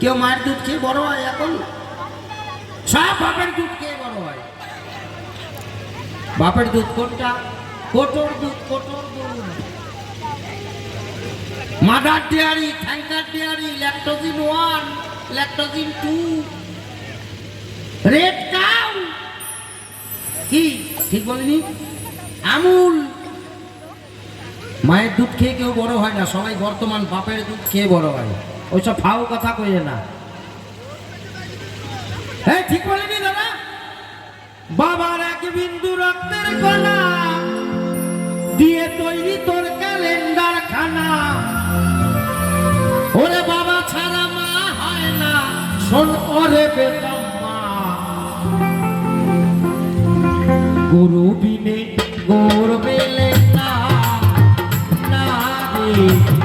কেউ মায়ের দুধ খেয়ে বড় হয় এখন? সব বাপের দুধ খেয়ে বড় হয়। বাপের দুধ কোনটা? কোটর দুধ কোটর দুধ। Mother Dairy থ্যাঙ্কার dairy, Lactogen one, Lactogen two. Red Cow. কি? ঠিক বলিনি? আমুল। মায়ের দুধ খেয়ে কেউ বড় হয় না, সবাই বর্তমান বাপের দুধ খেয়ে বড় হয়। ওইসব ফাও কথা কইে না। হ্যাঁ ঠিক বলিনি দাদা? বাবার এক বিন্দু রক্তের কণা দিয়ে তৈরি তোর ক্যালেন্ডার খানা। ওরে বাবা, ছাড়া মা হয় না, শোন ওরে বেতম মা। গুরু বিনে গৌর মেলে না না রে।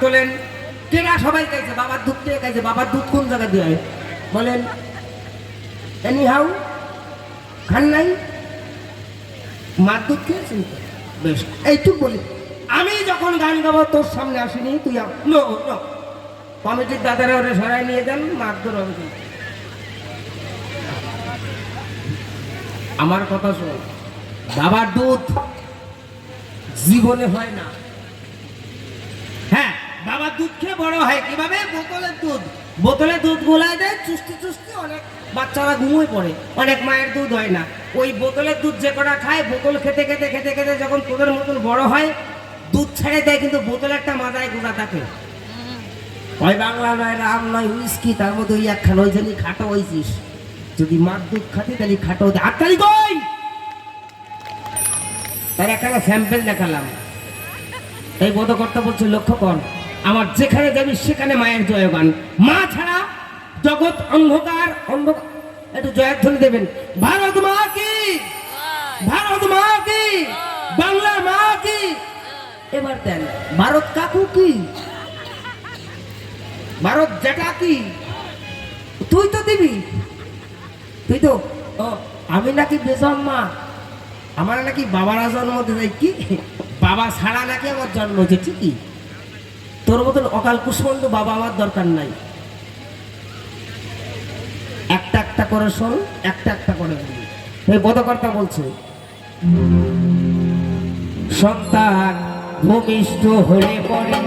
তোলেন। কেনা সবাই বাবার দুধ বাবার দুধ কোন বলেন এনি হাউ খান নাই? মার দুধ বেশ, এইটুক বলি। আমি যখন গান গাবো, তোর সামনে আসিনি, তুই কমিটির দাদারা ওরা সরাই নিয়ে যান মারধর হবে আমার কথা শোন। বাবার দুধ জীবনে হয় না। দুধ খেয়ে বড় হয়। কীভাবে? বোতলের দুধ। বোতলে দুধ গোলায় দেয় চুষ্টি চুষ্টি অনেক বাচ্চারা ঘুমোয় পড়ে। অনেক মায়ের দুধ হয় না। ওই বোতলের দুধ যে কটা খায়, বোতল খেতে খেতে খেতে খেতে যখন তোদের মতন বড় হয়, দুধ ছেড়ে দেয়, কিন্তু বোতল একটা মাথায় গোড়া থাকে। ওই বাংলা নয়, রাম নয়, উইস্কি, তার মধ্যে ওই একখান, ওই জন্য খাটো হয়েছিস যদি মার দুধ খাতি, তাহলে খাটো হতে হাততালি কই তার একটা স্যাম্পেল দেখালাম। এই বোধকর্তা বলছে, লক্ষ্য কর। আমার যেখানে যাবি, সেখানে মায়ের জয়গান মা ছাড়া জগৎ অন্ধকার অন্ধকার। একটু জয়ধ্বনি দেবেন। ভারত মা কি? ভারত মা কি? বাংলা মা কি? এবার দেন। ভারত কাকু কি? ভারত যেটা কি? তুই তো দিবি। তুই তো আমি নাকি বেজন্মা আমার নাকি বাবারা জন্ম দেয় কি? বাবা ছাড়া নাকি আমার জন্ম হয়েছে, ঠিকই? তোর মতন অকাল কুষ্মন্ড বাবা আমার দরকার নাই। একটা একটা করে শোন, একটা একটা করে বলি। এই বদকর্তা বলছে, সন্তান ভূমিষ্ঠ হয়ে পড়ে।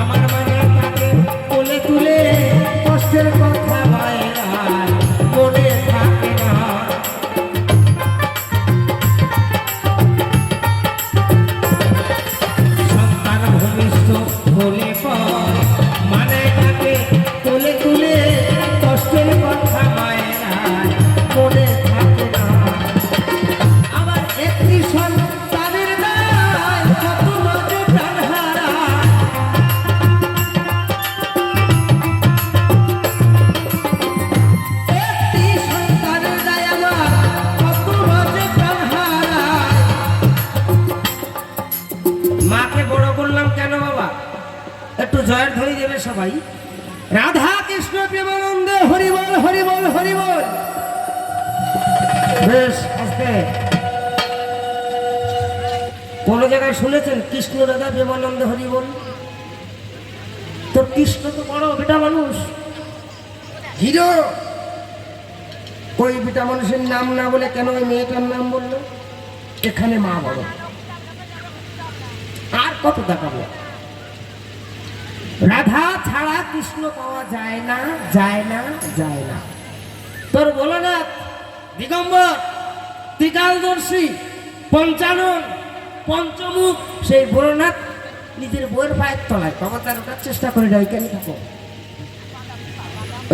আমার মানে তাকে তুলে কষ্টের কথা মাকে বড় করলাম কেন বাবা? একটু জয়ের ধরি দেবে সবাই। রাধা কৃষ্ণ প্রেমানন্দে হরিবল হরিবল হরিবল বেশ আস্তে কোন জায়গায় শুনেছেন, কৃষ্ণ দাদা প্রেমানন্দ, হরি বল? তোর কৃষ্ণ তো বড় বেটা মানুষ। হিরো। ওই বেটা মানুষের নাম না বলে কেন ওই মেয়েটার নাম বলল? এখানে মা বড়। কত দেখাবো? রাধা ছাড়া কৃষ্ণ পাওয়া যায় না যায় না যায় না। তোর বলো না দিগম্বর, ত্রিকালদর্শী, পঞ্চানন, পঞ্চমুখ, সেই ভোরনাথ নিজের বইয়ের পায়ের তলায়। বাবা তার ওটার চেষ্টা করে না ওইখানে থাকো?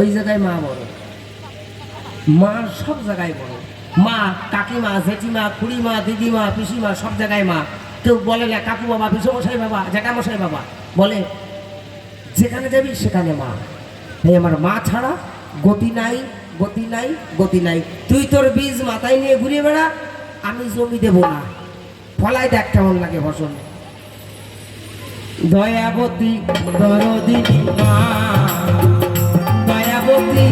ওই জায়গায় মা বড়। মা সব জায়গায় বড়। মা কাকিমা, জেঠিমা, খুড়িমা, দিদিমা, পিসিমা, সব জায়গায় মা। কেউ বলে না, কাকু বাবা পিসমশাই বাবা, জ্যাঠামশাই বাবা। বলে, যেখানে যাবি সেখানে মা। এই আমার মা ছাড়া গতি নাই গতি নাই গতি নাই। তুই তোর বীজ মাথায় নিয়ে ঘুরে বেড়া, আমি জমি দেব না। ফলাই দেখ কেমন লাগে ফসল। দয়াবতী দরদিনী মা, দয়াবতী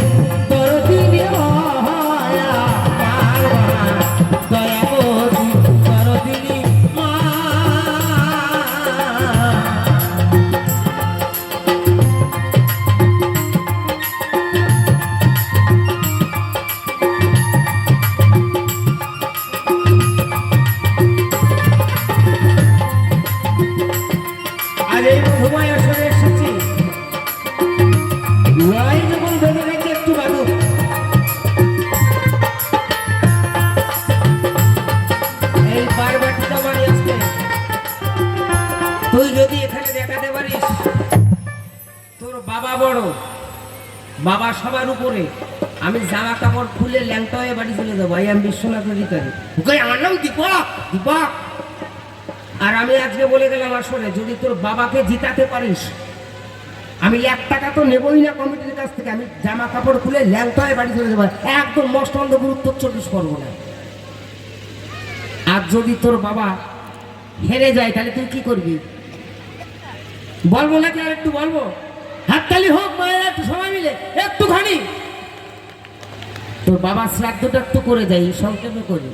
গেলাম আসলে যদি তোর বাবাকে জিতাতে পারিস, আমি এক টাকা তো নেবই না কমিটির কাছ থেকে, আমি জামা কাপড় খুলে ল্যাংটায় বাড়ি চলে যাব একদম মস্ত অন্ধপুর উত্তর চব্বিশ পরগনা আর যদি তোর বাবা হেরে যায়, তাহলে তুই কি করবি? বলব নাকি আর একটু বলব? হাততালি হোক একটু সবাই মিলে, একটুখানি। তোর বাবা শ্রাদ্ধটা একটু করে যাই সংক্ষেপে করি।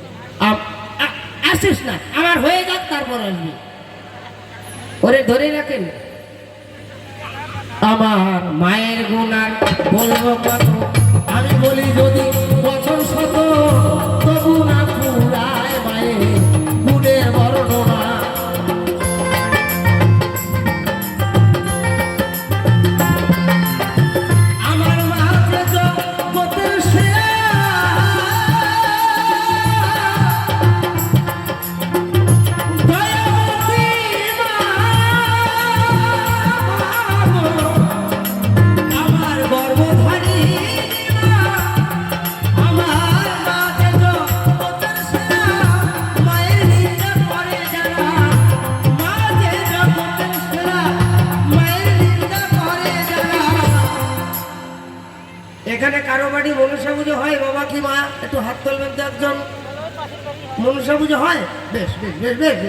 আসিস না, আমার হয়ে যাক, তারপর আসবি। ওরে ধরে রাখেন। আমার মায়ের গুণার বলব আমি বলি যদি বছর শত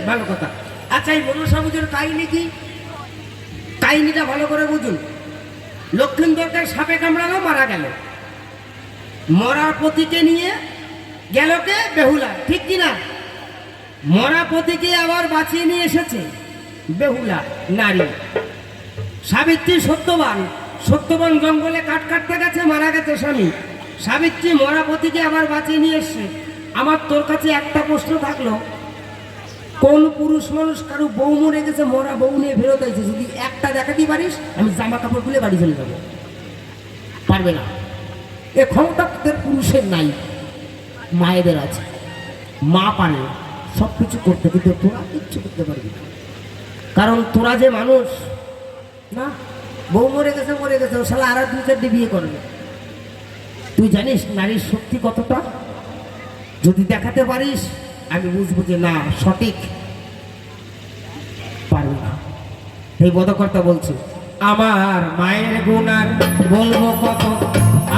ভালো কথা। আচ্ছা এই মনসা কাহিনী কি কাহিনীটা ভালো করে বুঝুন। লক্ষ্মীন্দরকে সাপে কামড়ানো মারা গেল। মরা পতিকে নিয়ে গেল কে? বেহুলা। ঠিক কি না? মরা পতিকে আবার বাঁচিয়ে নিয়ে এসেছে বেহুলা, নারী। সাবিত্রী সত্যবান। সত্যবান জঙ্গলে কাঠ কাটতে গেছে, মারা গেছে স্বামী। সাবিত্রী মরা পতিকে আবার বাঁচিয়ে নিয়ে এসছে। আমার তোর কাছে একটা প্রশ্ন থাকল। কোন পুরুষ মানুষ কারও বউ মরে গেছে, মরা বউ নিয়ে ফেরত হয়েছে যদি একটা দেখাতে পারিস, আমি জামা কাপড় খুলে বাড়ি চলে যাব। পারবে না। এ ক্ষমতা তোদের পুরুষের নাই, মায়েদের আছে। মা পারে সব কিছু করতে কিন্তু তোরা কিচ্ছু করতে পারবি না। কারণ তোরা যে মানুষ, না? বউ মরে গেছে মরে গেছে, ও শালা আর দুই চারটি বিয়ে করবে। তুই জানিস নারীর শক্তি কতটা? যদি দেখাতে পারিস আমি বুঝব যে না, সঠিক পারবি না। এই বদকর্তা বলছি, আমার মায়ের গুণার বলব কত?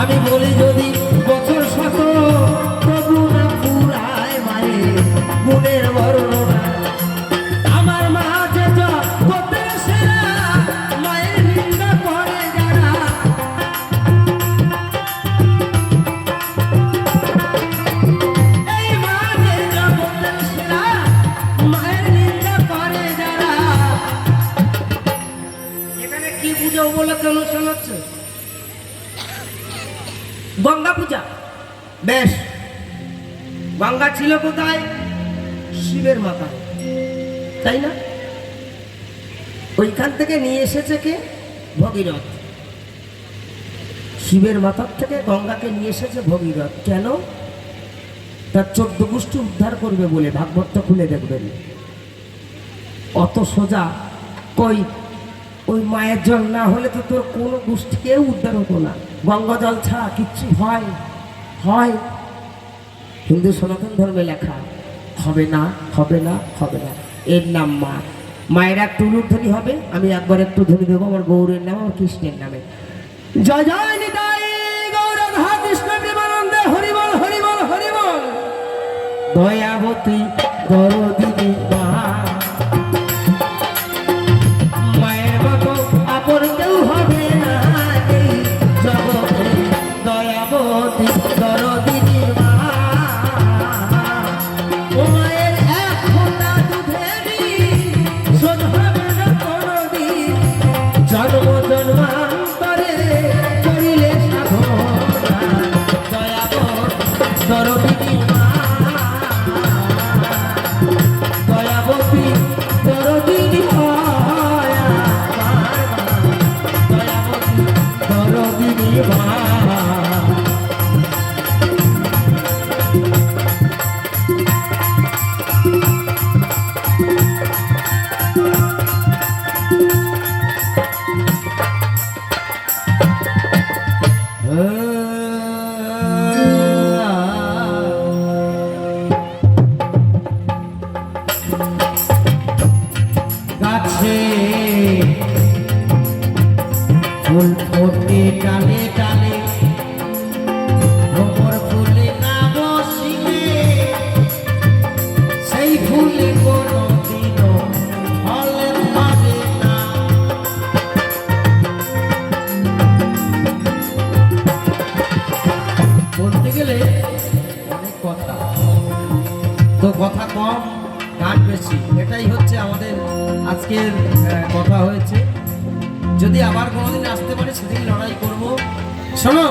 আমি বলি যদি বছর শত, তবু না পুরায় মায়ের গুণের বর্ণনা উপলক্ষে অনুষ্ঠান হচ্ছে? গঙ্গা পূজা? বেশ। গঙ্গা ছিল কোথায়? শিবের মাথা। তাই না? ওইখান থেকে নিয়ে এসেছে কে? ভগীরথ। শিবের মাথার থেকে গঙ্গাকে নিয়ে এসেছে ভগীরথ। কেন? তার চোদ্দ গোষ্ঠী উদ্ধার করবে বলে ভাগবত খুলে দেখবেন। অত সোজা কই ওই মায়ের জল না হলে তো তোর কোনো গোষ্ঠীকেও উদ্ধার হতো না। গঙ্গা জল ছাড়া কিচ্ছু হয় হয়। হিন্দু সনাতন ধর্মে লেখা, হবে না হবে না হবে না। এর নাম মা। মায়ের একটু উলুধ্বনি হবে, আমি একবার একটু ধ্বনি দেবো, আমার গৌরের নাম, আমার কৃষ্ণের নামে। জয় জয় নিতাই গৌর কৃষ্ণ প্রেমানন্দে হরিবল হরিবল হরিবল। দয়াবতী দরদিনী আজকের কথা হয়েছে। যদি আবার কোনোদিন আসতে পারে, সেদিন লড়াই করব। শোনো,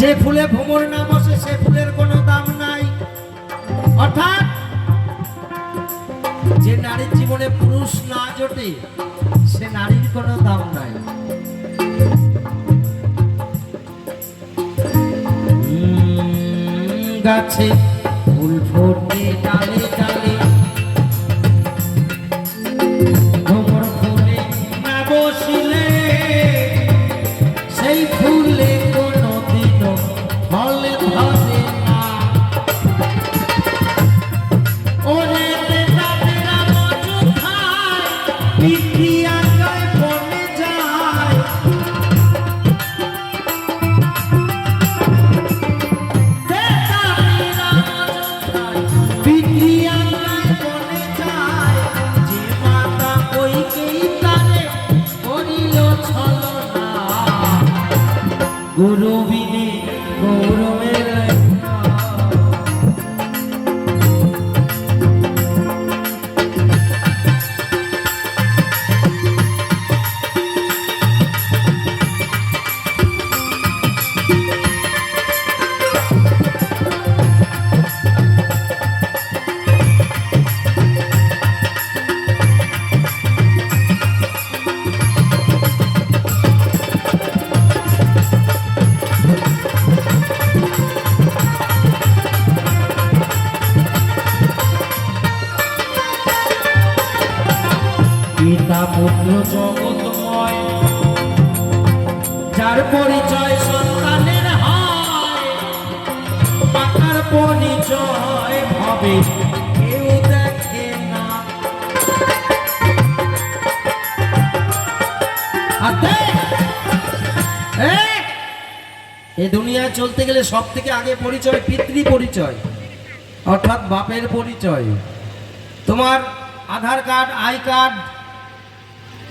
যে ফুলে ভ্রমর না বসে সে ফুলের কোনো দাম নাই। অর্থাৎ, যে নারীর জীবনে পুরুষ না জোটে, সে নারীর কোনো দাম নাই। গাছে ফুল ফোটে, ডালে ডালে এ? দুনিয়ায় চলতে গেলে সব থেকে আগে পরিচয় পিতৃ পরিচয় অর্থাৎ বাপের পরিচয়। তোমার আধার কার্ড, আই কার্ড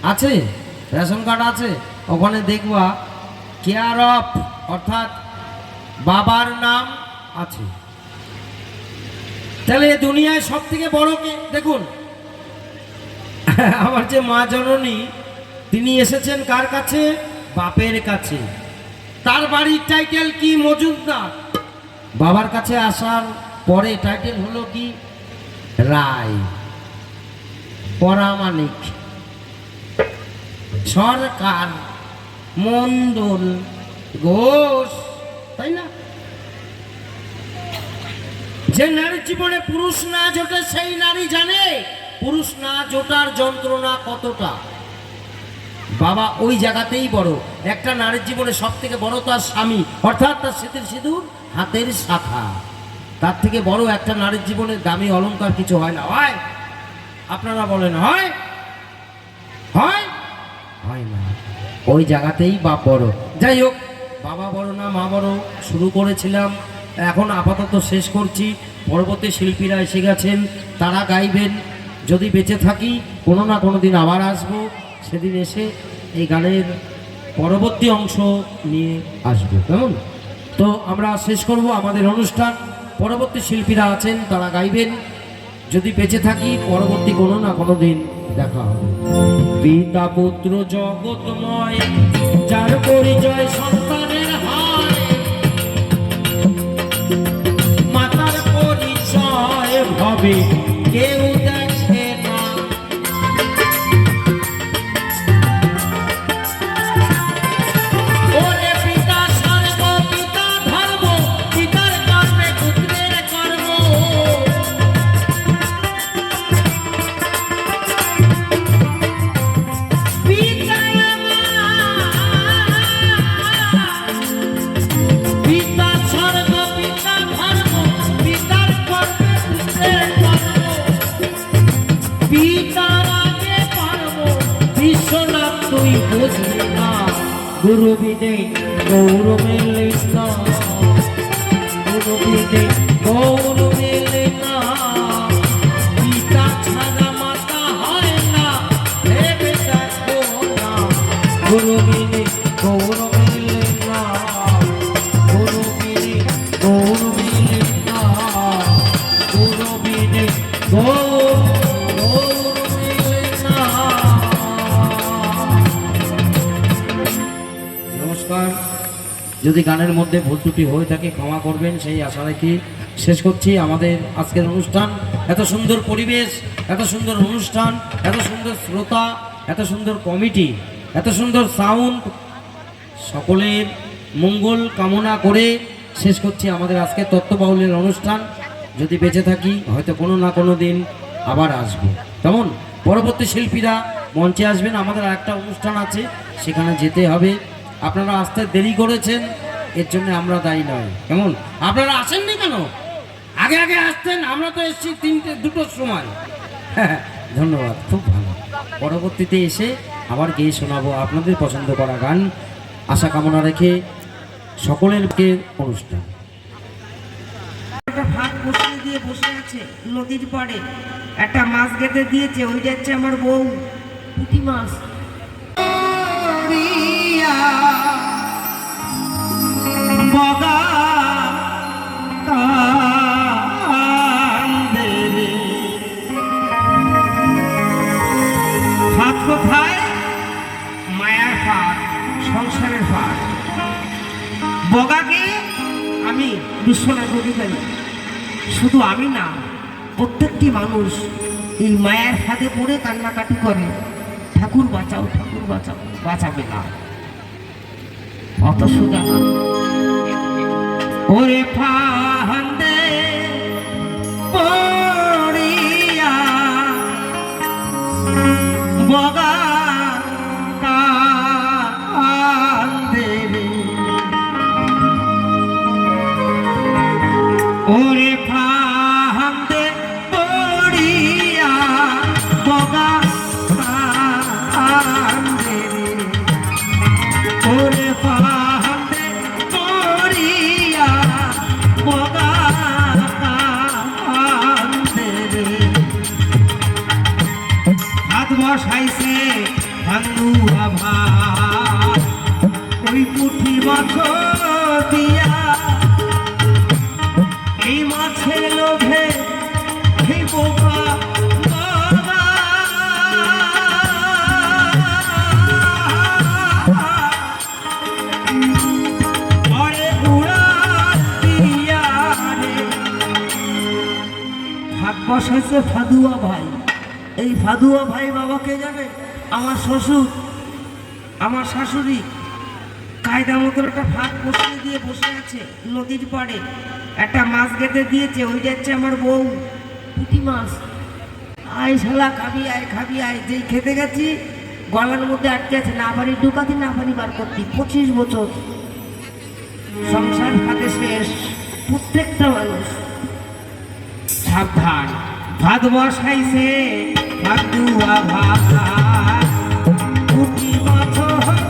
আছে? রেশন কার্ড আছে? ওখানে দেখবা কেয়ার অফ, অর্থাৎ বাবার নাম আছে। তাহলে দুনিয়ায় সব থেকে বড় কে? দেখুন, আমার যে মা জননী তিনি এসেছেন কার কাছে? বাপের কাছে। তার বাড়ির টাইটেল কি? মজুমদার। বাবার কাছে আসার পরে টাইটেল হলো কি? রায়। পরামানিক সরকার মন্ডল ঘোষ। তাই না? যে নারীর জীবনে পুরুষ না জোটে, সেই নারী জানে পুরুষ না জোটার যন্ত্রণা কতটা। বাবা ওই জায়গাতেই বড়। একটা নারীর জীবনে সব থেকে বড় তার স্বামী। অর্থাৎ তার স্মৃতির সিঁদুর হাতের শাখা। তার থেকে বড় একটা নারীর জীবনে দামি অলংকার কিছু হয় না। হয়? আপনারা বলেন, হয়? হয়? হয় না। ওই জায়গাতেই বাপ বড়। যাই হোক, বাবা বড় না, মা বড়, শুরু করেছিলাম। এখন আপাতত শেষ করছি। পরবর্তী শিল্পীরা এসে গেছেন, তারা গাইবেন। যদি বেঁচে থাকি, কোনো না কোনো দিন আবার আসব। সেদিন এসে এই গানের পরবর্তী অংশ নিয়ে আসব, কেমন? তো আমরা শেষ করব আমাদের অনুষ্ঠান। পরবর্তী শিল্পীরা আছেন, তারা গাইবেন। যদি বেঁচে থাকি, পরবর্তী কোনো না কোনো দিন দেখা হবে। পিতা পুত্র জগৎময়, যার পরিচয় সন্তানের হায়, মাতার পরিচয় ভবে কেউ গুরু বিদে গৌর মেলে নমস্কার যদি গানের মধ্যে ভুল ত্রুটি হয়ে থাকে, ক্ষমা করবেন, সেই আশা রেখে শেষ করছি আমাদের আজকের অনুষ্ঠান। এত সুন্দর পরিবেশ, এত সুন্দর অনুষ্ঠান, এত সুন্দর শ্রোতা, এত সুন্দর কমিটি, এত সুন্দর সাউন্ড। সকলের মঙ্গল কামনা করে শেষ করছি আমাদের আজকে তত্ত্ববাহুলের অনুষ্ঠান। যদি বেঁচে থাকি, হয়তো কোনো না কোনো দিন আবার আসব। কেমন? পরবর্তী শিল্পীরা মঞ্চে আসবেন। আমাদের একটা অনুষ্ঠান আছে, সেখানে যেতে হবে। আপনারা আসতে দেরি করেছেন এর জন্য আমরা দায়ী নয়। কেমন? আপনারা আসেননি কেন? আগে আগে আসতেন আমরা তো এসেছি তিনটে দুটোর সময়। ধন্যবাদ খুব ভালো। পরবর্তীতে এসে আবার গিয়ে শোনাবো আপনাদের পছন্দ করা গান। আশা কামনা রেখে সকলের কে অনুষ্ঠান। দিয়ে বসে আছে নদীর পাড়ে। একটা মাছ গেঁথে দিয়েছে ওই যাচ্ছে আমার বউ। পুঁটি মাছ। মায়ার সংসারের বগাকে আমি শুধু আমি না, প্রত্যেকটি মানুষ এই মায়ের ফাঁদে পড়ে কান্নাকাটি করে। ঠাকুর বাঁচাও ঠাকুর বাঁচাও, বাঁচাবে না। অত সোজা ওরে ভাত মাছ দিয়া। এই মাছের লোভে এই বোকা বসেছে ফাদুয়া ভাই। এই ফাদুয়া ভাই বাবাকে জানে, আমার শ্বশুর আমার শাশুড়ি কায়দা মতো একটা ফাঁক বসিয়ে দিয়ে বসে আছে, নদীর পাড়ে। একটা মাছ গেঁথে দিয়েছে, ওই যাচ্ছে আমার বউ, পুঁটি মাছ। আয় শালা, খাবি, আয় খাবি, আয়, যেই খেতে গেছি, গলার মধ্যে আটকে আছে, না পারি ঢুকাতি, না পারি বার করতি। পঁচিশ বছর সংসার ফাঁকে শেষ, প্রত্যেকটা মানুষ সাবধান। ভাত বসাইছে ভাত ভাত। পুঁটি মাছ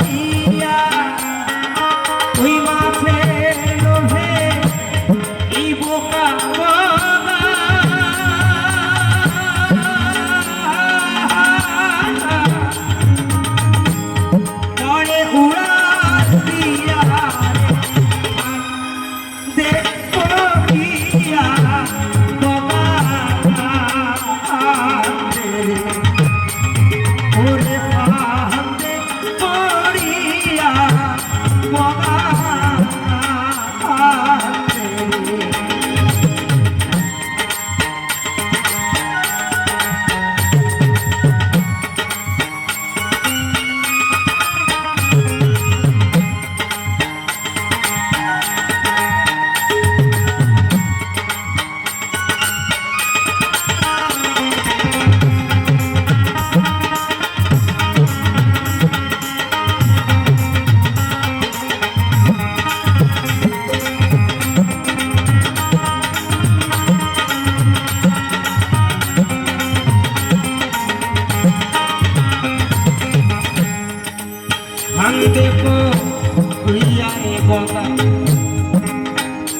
করিয়া এ বলা।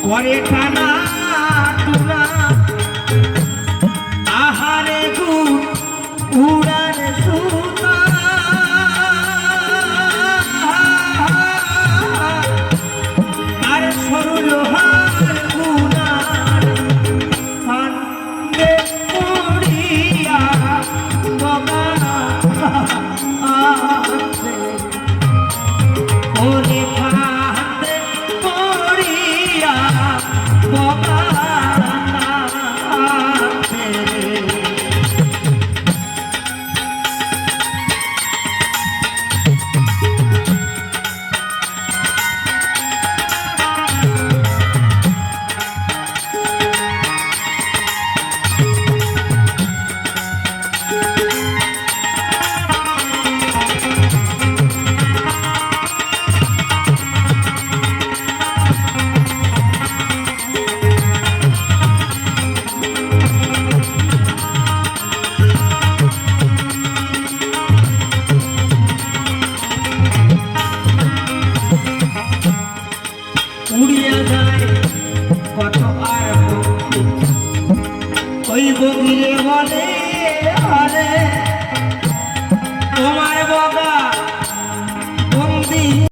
করে টানা